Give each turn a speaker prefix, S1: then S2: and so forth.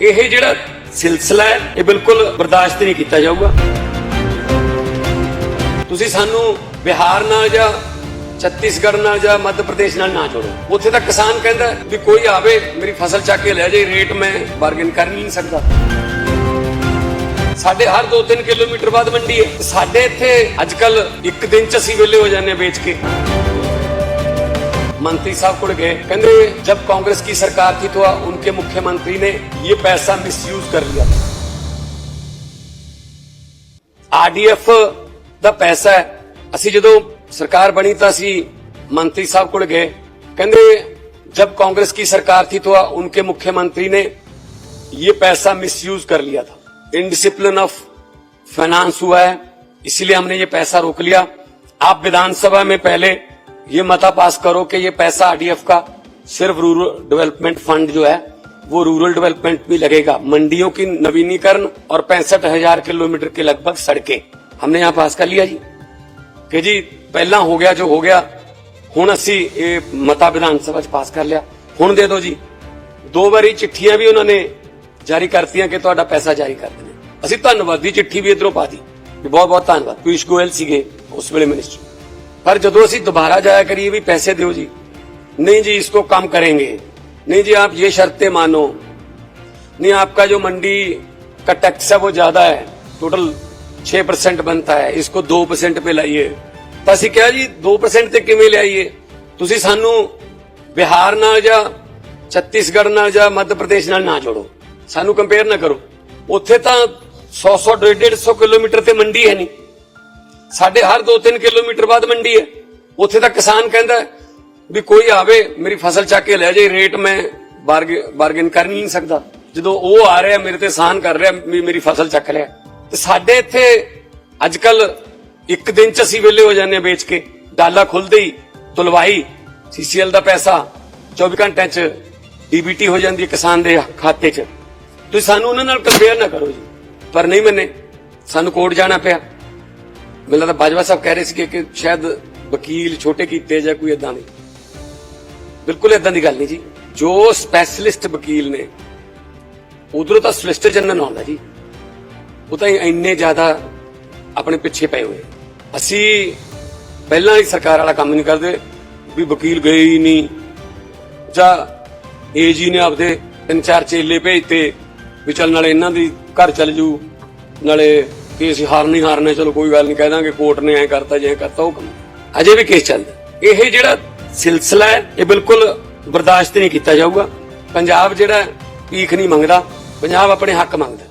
S1: ਇਹ ਜਿਹੜਾ ਸਿਲਸਿਲਾ ਹੈ, ਇਹ ਬਿਲਕੁਲ ਬਰਦਾਸ਼ਤ ਨਹੀਂ ਕੀਤਾ ਜਾਊਗਾ। ਤੁਸੀਂ ਸਾਨੂੰ ਬਿਹਾਰ ਨਾਲ ਜਾਂ ਛੱਤੀਸਗੜ੍ਹ ਨਾਲ ਜਾਂ ਮੱਧ ਪ੍ਰਦੇਸ਼ ਨਾਲ ਨਾ ਜੋੜੋ। ਉੱਥੇ ਤਾਂ ਕਿਸਾਨ ਕਹਿੰਦਾ ਵੀ ਕੋਈ ਆਵੇ, ਮੇਰੀ ਫਸਲ ਚੱਕ ਕੇ ਲੈ ਜਾਏ, ਰੇਟ ਮੈਂ ਬਾਰਗੇਨ ਕਰ ਨਹੀਂ ਸਕਦਾ। ਸਾਡੇ ਹਰ 2-3 ਕਿਲੋਮੀਟਰ ਬਾਅਦ ਮੰਡੀ ਹੈ। ਸਾਡੇ ਇੱਥੇ ਅੱਜ ਕੱਲ ਇੱਕ ਦਿਨ ਚ ਅਸੀਂ ਵਿਹਲੇ ਹੋ ਜਾਂਦੇ ਹਾਂ ਵੇਚ ਕੇ। मंत्री साहब को गए कहते जब कांग्रेस की सरकार थी तो उनके मुख्यमंत्री ने ये पैसा मिसयूज कर लिया ਆਰਡੀਐਫ ਦਾ ਪੈਸਾ ਹੈ ਅਸੀਂ ਜਦੋਂ ਸਰਕਾਰ ਬਣੀ ਤਾਂ ਅਸੀਂ ਮੰਤਰੀ ਸਾਹਿਬ ਕੋਲ ਗਏ ਕਹਿੰਦੇ जब कांग्रेस की सरकार थी तो उनके मुख्यमंत्री ने ये पैसा मिसयूज कर लिया था इनडिसिप्लिन ऑफ फाइनेंस हुआ है इसलिए हमने ये पैसा रोक लिया आप विधानसभा में पहले ये मता पास करो कि ये पैसा आरडीएफ का सिर्फ़ रूरल डेवलपमेंट फंड जो है, वो रूरल डेवलपमेंट भी लगेगा। मंडियों की नवीनीकरण और पैंसठ हज़ार किलोमीटर के लगभग सड़कें। हमने यहाँ पास कर लिया जी। कि जी, पहला हो गया जो हो गया हूँ असी मता विधानसभा पास कर लिया। हूँ दे दो जी। दो बारी चिट्ठिया भी उन्होंने जारी करती कि तो पैसा जारी कर देने। असं धनबाद चिट्ठी भी इधरों पा दी। बहुत बहुत धनबाद पीयूष गोयल सके उस वे मिनिस्टर। पर जब ਅਸੀਂ दोबारा जाया करिए भी पैसे दो जी नहीं जी इसको कम करेंगे नहीं जी आप ये शर्तें मानो नहीं आपका जो मंडी का टैक्स है वो ज्यादा है टोटल 6 परसेंट बनता है इसको 2 परसेंट पे लाइए ਤਾਂ ਅਸੀਂ ਕਿਹਾ ਜੀ 2% ਤੇ ਕਿਵੇਂ ਲਿਆਈਏ ਤੁਸੀਂ ਸਾਨੂੰ ਬਿਹਾਰ ਨਾਲ ਜਾਂ ਛੱਤੀਸਗੜ੍ਹ ਨਾਲ ਜਾਂ ਮੱਧ ਪ੍ਰਦੇਸ਼ ਨਾਲ ਨਾ ਜੋੜੋ ਸਾਨੂੰ ਕੰਪੇਅਰ ਨਾ ਕਰੋ ਉੱਥੇ ਤਾਂ 100 100 150 ਕਿਲੋਮੀਟਰ ਤੇ ਮੰਡੀ ਹੈ ਨਹੀਂ ਸਾਡੇ ਹਰ 2-3 ਕਿਲੋਮੀਟਰ ਬਾਅਦ ਮੰਡੀ ਹੈ। ਉੱਥੇ ਤਾਂ ਕਿਸਾਨ ਕਹਿੰਦਾ ਵੀ ਕੋਈ ਆਵੇ, ਮੇਰੀ ਫਸਲ ਚੱਕ ਕੇ ਲੈ ਜਾਏ, ਰੇਟ ਮੈਂ ਬਾਰਗੇਨ ਕਰ ਨਹੀਂ ਸਕਦਾ। ਜਦੋਂ ਉਹ ਆ ਰਿਹਾ, ਮੇਰੇ ਤੇ ਸਾਨ ਕਰ ਰਿਹਾ ਮੇਰੀ ਫਸਲ ਚੱਕ ਲਿਆ ਤੇ ਸਾਡੇ ਇੱਥੇ ਅੱਜ ਕੱਲ ਇੱਕ ਦਿਨ ਚ ਅਸੀਂ ਵਿਹਲੇ ਹੋ ਜਾਂਦੇ ਹਾਂ ਵੇਚ ਕੇ। ਡਾਲਾ ਖੁੱਲਦੇ ਹੀ, ਤੁਲਵਾਈ, ਸੀਸੀਐਲ ਦਾ ਪੈਸਾ 24 ਘੰਟਿਆਂ ਚ ਡੀਬੀਟੀ ਹੋ ਜਾਂਦੀ ਹੈ ਕਿਸਾਨ ਦੇ ਖਾਤੇ ਚ। ਤੁਸੀਂ ਸਾਨੂੰ ਉਹਨਾਂ ਨਾਲ ਕੰਪੇਅਰ ਨਾ ਕਰੋ ਜੀ। ਪਰ ਨਹੀਂ ਮੰਨੇ, ਸਾਨੂੰ ਕੋਰਟ ਜਾਣਾ ਪਿਆ। ਮੈਨੂੰ ਲੱਗਦਾ ਬਾਜਵਾ ਸਾਹਿਬ ਕਹਿ ਰਹੇ ਸੀ ਕਿ ਸ਼ਾਇਦ ਵਕੀਲ ਛੋਟੇ ਕੀਤੇ ਜਾਂ ਕੋਈ ਇਦਾਂ ਦੀ। ਬਿਲਕੁਲ ਇਦਾਂ ਦੀ ਗੱਲ ਨਹੀਂ ਜੀ। ਜੋ ਸਪੈਸ਼ਲਿਸਟ ਵਕੀਲ ਨੇ, ਉਧਰੋਂ ਤਾਂ ਸੋਲਿਸਟਰ ਜਨਰਲ ਆਉਂਦਾ ਜੀ। ਉਹ ਤਾਂ ਇੰਨੇ ਜ਼ਿਆਦਾ ਆਪਣੇ ਪਿੱਛੇ ਪਏ ਹੋਏ। ਅਸੀਂ ਪਹਿਲਾਂ ਹੀ ਸਰਕਾਰ ਵਾਲਾ ਕੰਮ ਨਹੀਂ ਕਰਦੇ ਵੀ ਵਕੀਲ ਗਏ ਹੀ ਨਹੀਂ। ਜਾਂ ਏਜੀ ਨੇ ਆਪਦੇ ਤਿੰਨ ਚਾਰ ਚੇਲੇ ਭੇਜਤੇ ਵੀ ਚੱਲ ਨਾਲੇ ਇਹਨਾਂ ਦੀ ਘਰ ਚੱਲ ਜੂ, ਨਾਲੇ ਕਿ ਅਸੀਂ ਹਾਰ ਨਹੀਂ ਹਾਰਨੇ, ਚਲੋ ਕੋਈ ਗੱਲ ਨਹੀਂ, ਕਹਿ ਦਾਂਗੇ ਕੋਰਟ ਨੇ ਐ ਕਰਤਾ ਜੇ ਕਰਤਾ, ਉਹ ਕੰਮ। ਅਜੇ ਵੀ ਕੇਸ ਚੱਲਦਾ। ਇਹ ਜਿਹੜਾ ਸਿਲਸਿਲਾ ਹੈ, ਇਹ ਬਿਲਕੁਲ ਬਰਦਾਸ਼ਤ ਨਹੀਂ ਕੀਤਾ ਜਾਊਗਾ। ਪੰਜਾਬ ਜਿਹੜਾ ਭੀਖ ਨਹੀਂ ਮੰਗਦਾ, ਪੰਜਾਬ ਆਪਣੇ ਹੱਕ ਮੰਗਦਾ।